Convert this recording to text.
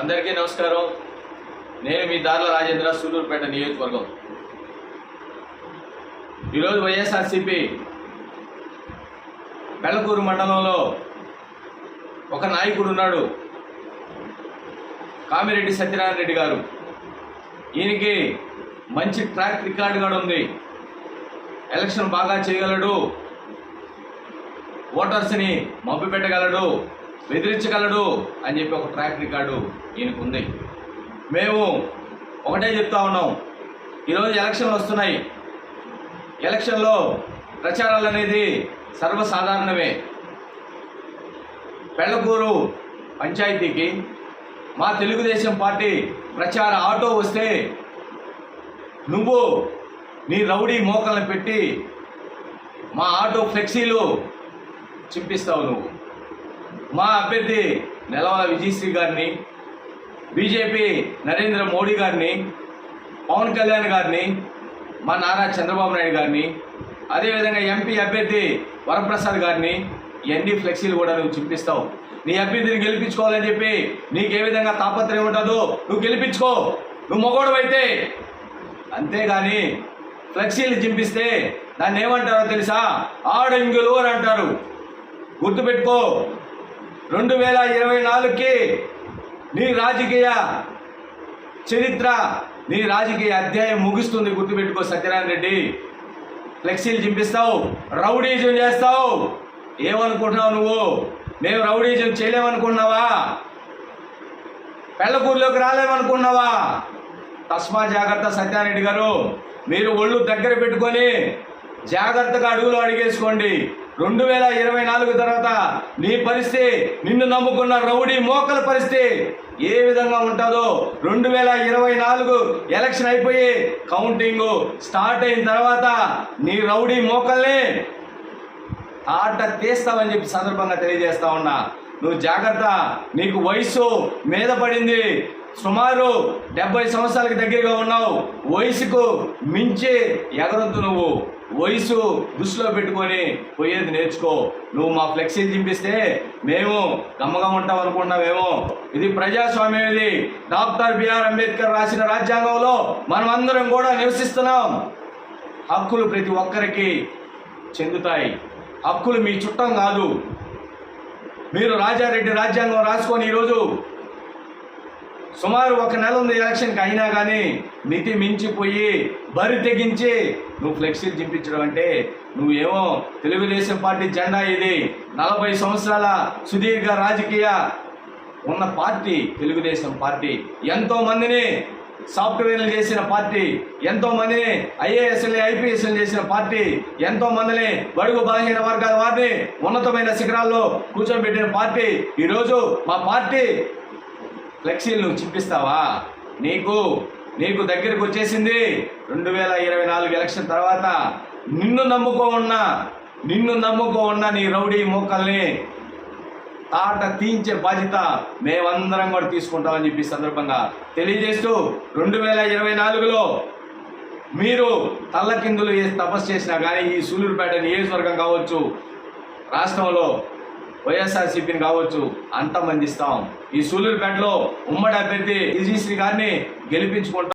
అందరికీ నమస్కారం. నేను మీ దార్ల రాజేంద్ర సూలూరుపేట నియోజకవర్గం. ఈరోజు వైఎస్ఆర్సిపి బెళ్ళకూరు మండలంలో ఒక నాయకుడు ఉన్నాడు కామిరెడ్డి సత్యనారాయణ రెడ్డి గారు. ఈయనకి మంచి ట్రాక్ రికార్డు కూడా ఉంది. ఎలక్షన్ బాగా చేయగలడు ఓటర్స్ని మబ్బు పెట్టగలడు బెదిరించగలడు అని చెప్పి ఒక ట్రాక్ రికార్డు ఈయనకుంది. మేము ఒకటే చెప్తా ఉన్నాం. ఈరోజు ఎలక్షన్లు వస్తున్నాయి. ఎలక్షన్లో ప్రచారాలు అనేది సర్వసాధారణమే. పెళ్ళకూరు పంచాయతీకి మా తెలుగుదేశం పార్టీ ప్రచార ఆటో వస్తే నువ్వు నీ రౌడీ మోకలను పెట్టి మా ఆటో ఫ్లెక్సీలు చింపిస్తావు నువ్వు. మా అభ్యర్థి నెలవల విజయశ్రీ గారిని బీజేపీ నరేంద్ర మోడీ గారిని పవన్ కళ్యాణ్ గారిని మా నారా చంద్రబాబు నాయుడు గారిని అదేవిధంగా ఎంపీ అభ్యర్థి వరప్రసాద్ గారిని ఇవన్నీ ఫ్లెక్సీలు కూడా నువ్వు చూపిస్తావు. నీ అభ్యర్థిని గెలిపించుకోవాలని చెప్పి నీకు ఏ విధంగా తాపత్రయం ఉంటుందో నువ్వు గెలిపించుకో. నువ్వు మొగోడు అయితే. అంతేగాని ఫ్లెక్సీలు చింపిస్తే దాన్ని ఏమంటారో తెలుసా? ఆడంగులు అని అంటారు. గుర్తుపెట్టుకో. రెండు వేల ఇరవై నాలుగుకి నీ రాజకీయ చరిత్ర నీ రాజకీయ అధ్యాయం ముగుస్తుంది గుర్తుపెట్టుకో సత్యనారాయణ రెడ్డి ఫ్లెక్సీలు చింపిస్తావు రౌడీజం చేస్తావు. ఏమనుకుంటున్నావు నువ్వు? మేము రౌడీజం చేయలేమనుకున్నావా పెళ్ళకూరులోకి రాలేమనుకున్నావా తస్మా జాగ్రత్త సత్యారెడ్డి గారు. మీరు ఒళ్ళు దగ్గర పెట్టుకొని జాగ్రత్తగా అడుగులు అడిగేసుకోండి. రెండు వేల ఇరవై నాలుగు తర్వాత నీ పరిస్థితి నిన్ను నమ్ముకున్న రౌడీ మోకల పరిస్థితి ఏ విధంగా ఉంటుందో రెండు వేల ఇరవై నాలుగు ఎలక్షన్ అయిపోయి కౌంటింగ్ స్టార్ట్ అయిన తర్వాత నీ రౌడీ మోకల్ని ఆట తీస్తావని చెప్పి సందర్భంగా తెలియజేస్తా ఉన్నా. నువ్వు జాగ్రత్త నీకు వయసు మీద పడింది. సుమారు డెబ్బై సంవత్సరాలకి దగ్గరగా ఉన్నావు. వయసుకు మించి ఎగరొద్దు నువ్వు. వయసు దృష్టిలో పెట్టుకొని పోయేది నేర్చుకో. నువ్వు మా ఫ్లెక్సీలు చింపిస్తే మేము గమ్మగా ఉంటాం అనుకున్నావేమో ఇది ప్రజాస్వామ్యం ఇది. డాక్టర్ బిఆర్ అంబేద్కర్ రాసిన రాజ్యాంగంలో మనం అందరం కూడా నివసిస్తున్నాం. హక్కులు ప్రతి ఒక్కరికి చెందుతాయి. హక్కులు మీ చుట్టం కాదు. మీరు రాజారెడ్డి రాజ్యాంగం రాసుకొని ఈరోజు సుమారు ఒక నెల ఉంది ఎలక్షన్కి అయినా కానీ మితి మించిపోయి బరి తెగించి నువ్వు ఫ్లెక్సీలు చింపించడం అంటే నువ్వేమో తెలుగుదేశం పార్టీ జెండా ఇది. నలభై సంవత్సరాల సుదీర్ఘ రాజకీయ ఉన్న పార్టీ తెలుగుదేశం పార్టీ. ఎంతో మందిని సాఫ్ట్వేర్లు చేసిన పార్టీ ఎంతో మందిని ఐఏఎస్ఎల్ ఐపీఎస్ఎల్ చేసిన పార్టీ ఎంతో మందిని బడుగు బలహీన వర్గాల వారిని ఉన్నతమైన శిఖరాల్లో కూర్చోబెట్టిన పార్టీ. ఈరోజు మా పార్టీ ఫ్లెక్సీలు నువ్వు చిప్పిస్తావా నీకు నీకు దగ్గరకు వచ్చేసింది రెండు వేల ఇరవై నాలుగు ఎలక్షన్ తర్వాత. నిన్ను నమ్ముకో ఉన్న నిన్ను నమ్ముకో ఉన్న నీ రౌడీ మోకల్ని తాట తీయించే బాధ్యత మేమందరం కూడా తీసుకుంటామని చెప్పి సందర్భంగా తెలియజేస్తూ రెండు వేల ఇరవై నాలుగులో మీరు తల్లకిందులు తపస్సు చేసినా కానీ ఈ సూలూరుపేట నియోజకవర్గం కావచ్చు రాష్ట్రంలో వైఎస్ఆర్సీపీని కావచ్చు అంతమందిస్తాం. ఈ సూలూరుపేటలో ఉమ్మడి అభ్యర్థి విజయశ్రీ గారిని గెలిపించుకుంటాం.